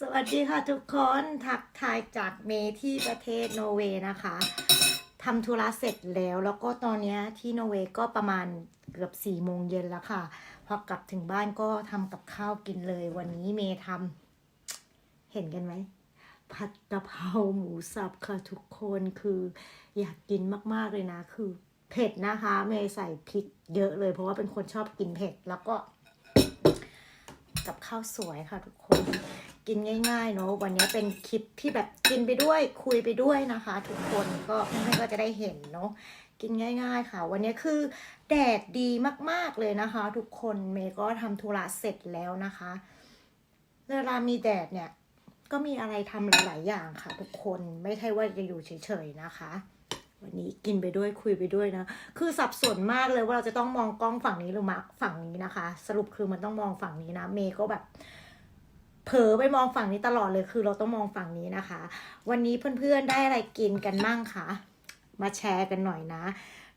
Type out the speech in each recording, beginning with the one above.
สวัสดีค่ะทุกคนทักทายจากเมที่ประเทศโนเวย์นะคะทำธุระเสร็จแล้ว แล้วก็ตอนนี้ที่โนเวย์ก็ประมาณเกือบสี่โมงเย็นแล้วค่ะ พอกลับถึงบ้านก็ทำกับข้าวกินเลย วันนี้เมย์ทำเห็นกันไหมผัดกะเพราหมูสับค่ะทุกคนคืออยากกินมากๆเลยนะ คือเผ็ดนะคะ เมย์ใส่พริกเยอะเลย เพราะว่าเป็นคนชอบกินเผ็ดแล้วก็ กับข้าวสวยค่ะทุกคน กินง่ายๆเนาะวันนี้เป็นคลิปที่แบบกินไปด้วยคุยไปด้วยนะคะ ทุกคนก็เพื่อนๆก็จะได้เห็นเนาะกินง่าย ๆ ค่ะ วันนี้คือแดดดีมากๆเลยนะคะ ทุกคนเมย์ก็ทำธุระเสร็จแล้วนะคะเวลามีแดดเนี่ย ก็มีอะไรทำหลาย ๆ อย่างค่ะ ทุกคนไม่ใช่ว่าจะอยู่เฉยๆนะคะวันนี้กินไปด้วยคุยไปด้วยนะ คือสับสนมากเลยว่าเราจะต้องมองกล้องฝั่งนี้หรือมาฝั่งนี้นะคะ สรุปคือมันต้องมองฝั่งนี้นะ เมย์ก็แบบ เผลอไปมองฝั่งนี้ตลอดเลยคือเราต้องมองฝั่งนี้นะคะ วันนี้เพื่อนๆได้อะไรกินกันมั่งคะมาแชร์กันหน่อยนะ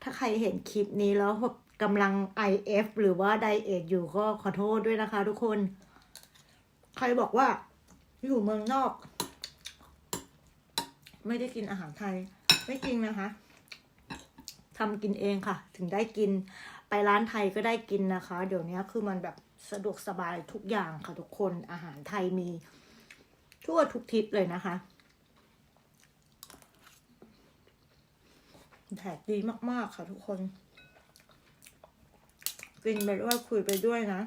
ถ้าใครเห็นคลิปนี้แล้วแบบกำลัง IF หรือว่าไดเอทอยู่ก็ขอโทษด้วยนะคะ ทุกคน ใครบอกว่า อยู่เมืองนอก ไม่ได้กินอาหารไทย ไม่จริงนะคะทำกินเองค่ะ ถึงได้กินไปร้านไทยก็ได้กินนะคะ เดี๋ยวนี้คือมันแบบ สะดวกสบายทุกอย่างค่ะทุกคนอาหารไทยมีทั่วทุกทิศเลยนะคะแดดดีมาก ๆ ค่ะทุกคน กินไปด้วยคุยไปด้วยนะ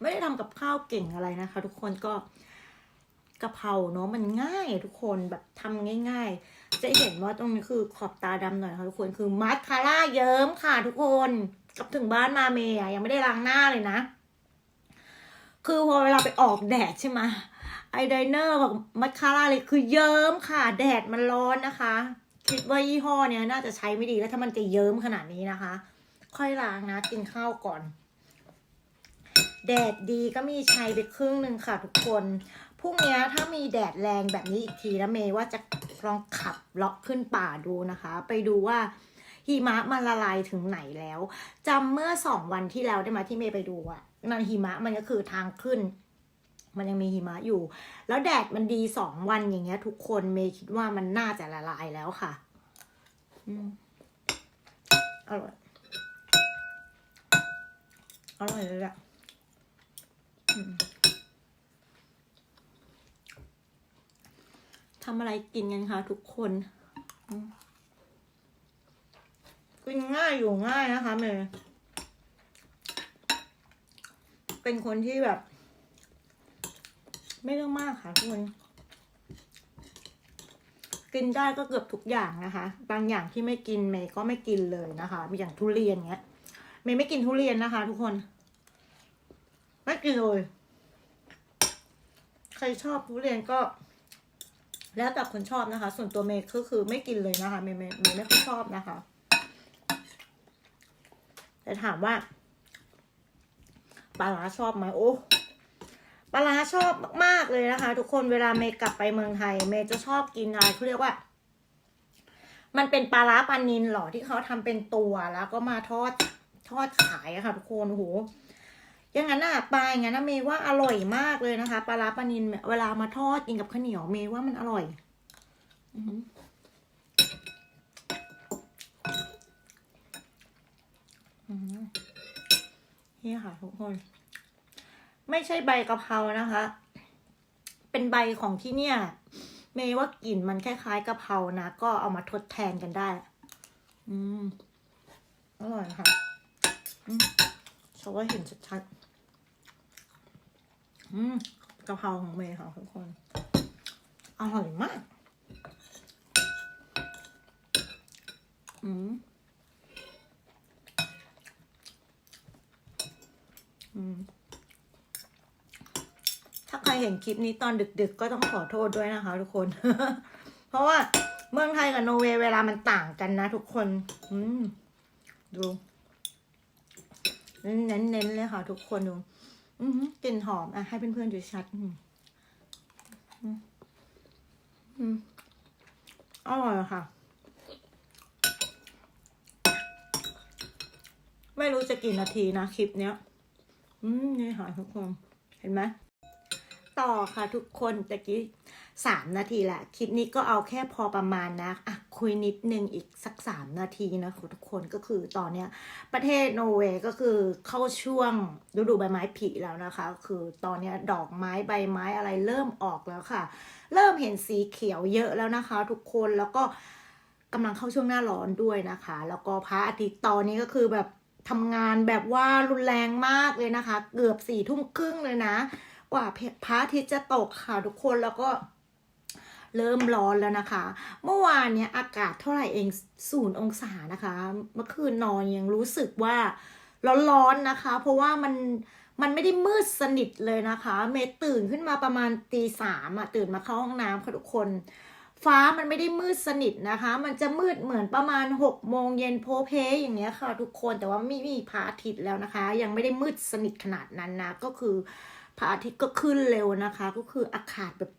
ไม่ได้ทำกับข้าวเก่งอะไรนะคะ ทุกคนก็กะเพราเนาะมันง่ายทุกคนแบบทำง่าย ๆ จะเห็นว่าตรงนี้คือขอบตาดำหน่อยค่ะทุกคนคือมัสคาร่าเยิ้มค่ะทุกคน กลับถึงบ้านมาเมย์ยังไม่ได้ล้างหน้าเลยนะ คือพอเวลาไปออกแดดใช่ไหมไอไดเนอร์กับมัสคาร่าเลยคือเยิ้มค่ะ แดดมันร้อนนะคะ คิดว่ายี่ห้อเนี้ยน่าจะใช้ไม่ดีแล้วถ้ามันจะเยิ้มขนาดนี้นะคะ ค่อยล้างนะ กินข้าวก่อน แดดดีก็มีชัยไปครึ่งหนึ่งค่ะทุกคนพรุ่งนี้ถ้ามีแดดแรงแบบนี้อีกทีนะเมย์ว่าจะลองขับเลาะขึ้นป่าดูนะคะ ไปดูว่า หิมะมันละลายถึงไหนแล้วจำเมื่อสองวันที่แล้วได้ไหมที่เมย์ไปดูอะมันหิมะมันก็คือทางขึ้น มันยังมีหิมะอยู่ แล้วแดดมันดีสองวันอย่างเงี้ย ทุกคนเมย์คิดว่ามันน่าจะละลายแล้วค่ะอร่อยอร่อยเลยแหละทำอะไรกินกันคะทุกคนอ กินง่ายอยู่ง่ายนะคะเมย์เป็นคนที่แบบ ไม่เรื่องมากค่ะทุกคนกินได้ก็เกือบทุกอย่างนะคะ บางอย่างที่ไม่กินเมย์ก็ไม่กินเลยนะคะอย่างทุเรียนเงี้ยเมย์ไม่กินทุเรียนนะคะ ทุกคน ไม่กินเลยใครชอบทุเรียนก็ แล้วแต่คนชอบนะคะ ส่วนตัวเมย์ก็คือไม่กินเลยนะคะเมย์เมย์เมย์ไม่ค่อยชอบนะคะ แต่ถามว่า ปลาร้าชอบไหมโอ้ปลาร้าชอบมากๆเลยนะคะ ทุกคนเวลาเมย์กลับไปเมืองไทย เมย์จะชอบกินอะไรเขาเรียกว่า มันเป็นปลาร้าปลานินหรอที่เขาทำเป็นตัวแล้วก็มาทอดทอดขายอะค่ะ ทุกคนโอ้โหอย่างนั้นอะปลาอย่างนั้นนะเมย์ว่าอร่อยมากเลยนะคะปลาร้าปลานินเวลามาทอดกินกับข้าวเหนียวเมย์ว่ามันอร่อย อือหืออือหือ นี่ค่ะทุกคน ไม่ใช่ใบกะเพรานะคะ เป็นใบของที่เนี่ย เมย์ว่ากลิ่นมันคล้ายๆกะเพรานะ ก็เอามาทดแทนกันได้ อืมอร่อยค่ะชอบว่าเห็นชัดๆ อืมกะเพราของเมย์ค่ะทุกคน อร่อยมาก อืม อืม ถ้าใคร เห็นคลิปนี้ตอนดึกๆ ก็ต้องขอโทษด้วยนะคะทุกคน เพราะว่าเมืองไทยกับโนเวย์เวลามันต่างกันนะทุกคน อืม ดูเน้นๆเลยค่ะ ทุกคนดูอือหือกลิ่นหอมอะให้เพื่อนๆดูชัดอืมอืมอืมอร่อยค่ะ ไม่รู้จะกี่นาทีนะคลิปเนี้ย อืม นี่ค่ะทุกคน เห็นไหม ต่อค่ะทุกคนตะกี้สามนาทีแหละคลิปนี้ก็เอาแค่พอประมาณนะอะคุยนิดนึงอีกสักสามนาทีนะทุกคนก็คือตอนเนี้ยประเทศโนเวย์ก็คือเข้าช่วงฤดูใบไม้ผลิแล้วนะคะ คือตอนเนี้ยดอกไม้ใบไม้อะไรเริ่มออกแล้วค่ะ เริ่มเห็นสีเขียวเยอะแล้วนะคะ ทุกคนแล้วก็กำลังเข้าช่วงหน้าร้อนด้วยนะคะ แล้วก็พระอาทิตย์ตอนนี้ก็คือแบบทำงานแบบว่ารุนแรงมากเลยนะคะ เกือบสี่ทุ่มครึ่งเลยนะ กว่าพระอาทิตย์จะตกค่ะทุกคนแล้วก็เริ่มร้อนแล้วนะคะ เมื่อวานเนี้ยอากาศเท่าไหร่เองศูนย์องศานะคะ เมื่อคืนนอนยังรู้สึกว่าร้อนๆนะคะ เพราะว่ามันมันไม่ได้มืดสนิทเลยนะคะ เมตื่นขึ้นมาประมาณตีสามอะตื่นมาเข้าห้องน้ำค่ะทุกคน ฟ้ามันไม่ได้มืดสนิทนะคะ มันจะมืดเหมือนประมาณหกโมงเย็นโพเพอย่างเงี้ยค่ะ ทุกคนแต่ว่าไม่มีพระอาทิตย์แล้วนะคะ ยังไม่ได้มืดสนิทขนาดนั้นนะก็คือ พระอาทิตย์ก็ขึ้นเร็วนะคะ ก็คืออากาศแบบ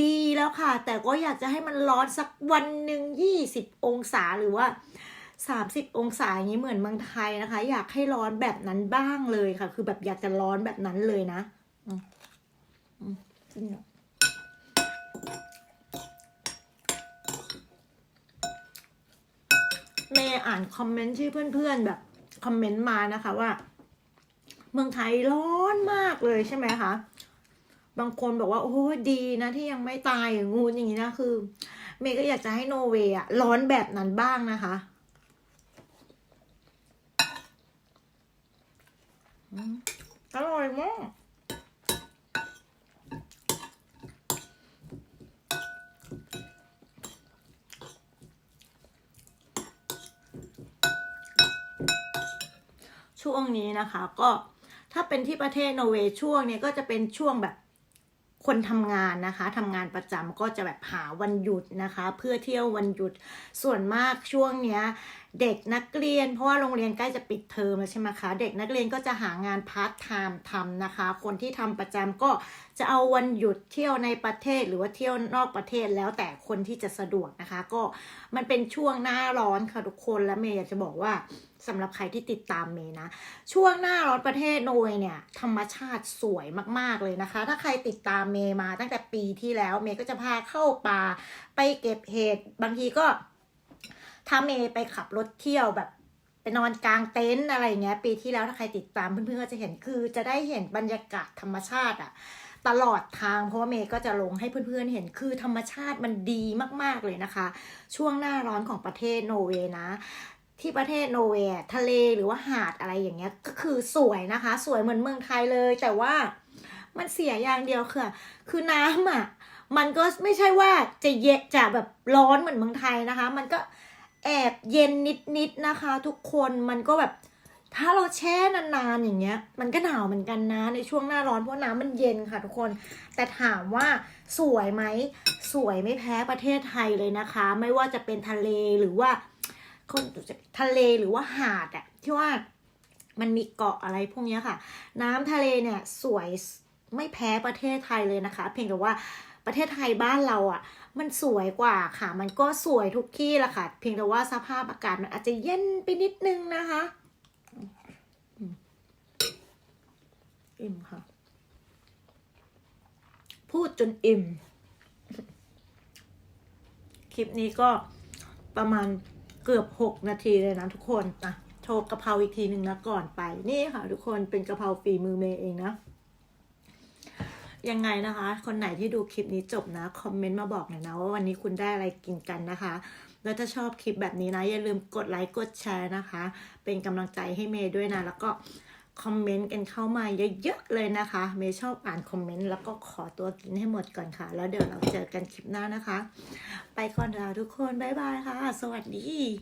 ดีแล้วค่ะ แต่ก็อยากจะให้มันร้อนสักวันหนึ่งยี่สิบองศาหรือว่าสามสิบองศาอย่างนี้เหมือนเมืองไทยนะคะ อยากให้ร้อนแบบนั้นบ้างเลยค่ะ คือแบบอยากจะร้อนแบบนั้นเลยนะอืมอืมจริงเหรอเมย์อ่านคอมเมนต์ที่เพื่อนๆแบบคอมเมนต์มานะคะว่า เมืองไทยร้อนมากเลยใช่ไหมคะ บางคนบอกว่าโอ้ดีนะที่ยังไม่ตายอย่างงูอย่างนี้นะคือ เมย์ก็อยากจะให้โนเวย์อะร้อนแบบนั้นบ้างนะคะอร่อยมากช่วงนี้นะคะก็ ถ้าเป็นที่ประเทศโนเวย์ช่วงนี้ก็จะเป็นช่วงแบบคนทำงานนะคะทำงานประจำก็จะแบบหาวันหยุดนะคะ เพื่อเที่ยววันหยุดส่วนมากช่วงเนี้ย เด็กนักเรียน เพราะว่าโรงเรียนใกล้จะปิดเทอมแล้วใช่ไหมคะ เด็กนักเรียนก็จะหางานพาร์ทไทม์ทำนะคะ คนที่ทำประจำก็จะเอาวันหยุดเที่ยวในประเทศหรือว่าเที่ยวนอกประเทศแล้วแต่คนที่จะสะดวกนะคะ ก็มันเป็นช่วงหน้าร้อนค่ะทุกคนและเมย์อยากจะบอกว่าสำหรับใครที่ติดตามเมย์นะ ช่วงหน้าร้อนประเทศโนยเนี่ย ธรรมชาติสวยมากๆเลยนะคะ ถ้าใครติดตามเมย์มาตั้งแต่ปีที่แล้วเมย์ก็จะพาเข้าป่าไปเก็บเห็ดบางทีก็ ถ้าเมย์ไปขับรถเที่ยวแบบไปนอนกลางเต็นท์อะไรเงี้ย ปีที่แล้วถ้าใครติดตามเพื่อนๆก็จะเห็นคือจะได้เห็นบรรยากาศธรรมชาติอะตลอดทางเพราะว่าเมย์ก็จะลงให้เพื่อนๆเห็นคือธรรมชาติมันดีมากๆเลยนะคะ ช่วงหน้าร้อนของประเทศโนเวย์นะ ที่ประเทศโนเวย์ทะเลหรือว่าหาดอะไรอย่างเงี้ยก็คือสวยนะคะ สวยเหมือนเมืองไทยเลย แต่ว่ามันเสียอย่างเดียวคือคือน้ำอะมันก็ไม่ใช่ว่าจะเย็นจะแบบร้อนเหมือนเมืองไทยนะคะ มันก็ แอบเย็นนิดๆนะคะ ทุกคนมันก็แบบ ถ้าเราแช่นานๆอย่างเงี้ย มันก็หนาวเหมือนกันนะ ในช่วงหน้าร้อนเพราะน้ำมันเย็นค่ะทุกคน แต่ถามว่าสวยไหมสวยไม่แพ้ประเทศไทยเลยนะคะ ไม่ว่าจะเป็นทะเลหรือว่าคนทะเลหรือว่าหาดอะที่ว่ามันมีเกาะอะไรพวกนี้ค่ะ น้ำทะเลเนี่ยสวยไม่แพ้ประเทศไทยเลยนะคะ เพียงแต่ว่า ประเทศไทยบ้านเราอะมันสวยกว่าค่ะ มันก็สวยทุกที่ละค่ะ เพียงแต่ว่าสภาพอากาศมันอาจจะเย็นไปนิดนึงนะคะอิ่มค่ะ พูดจนอิ่ม คลิปนี้ก็ประมาณเกือบหกนาทีเลยนะทุกคนอะโชว์กะเพราอีกทีหนึ่งนะก่อนไป นี่ค่ะ ทุกคนเป็นกะเพราฝีมือเมย์เองนะ ยังไงนะคะ คนไหนที่ดูคลิปนี้จบนะคอมเมนต์มาบอกหน่อยนะว่าวันนี้คุณได้อะไรกินกันนะคะ แล้วถ้าชอบคลิปแบบนี้นะ อย่าลืมกดไลค์กดแชร์นะคะ เป็นกำลังใจให้เมย์ด้วยนะ แล้วก็คอมเมนต์กันเข้ามาเยอะๆเลยนะคะ เมย์ชอบอ่านคอมเมนต์แล้วก็ขอตัวกินให้หมดก่อนค่ะ แล้วเดี๋ยวเราเจอกันคลิปหน้านะคะ ไปก่อนแล้วทุกคนบ๊ายบายค่ะ สวัสดี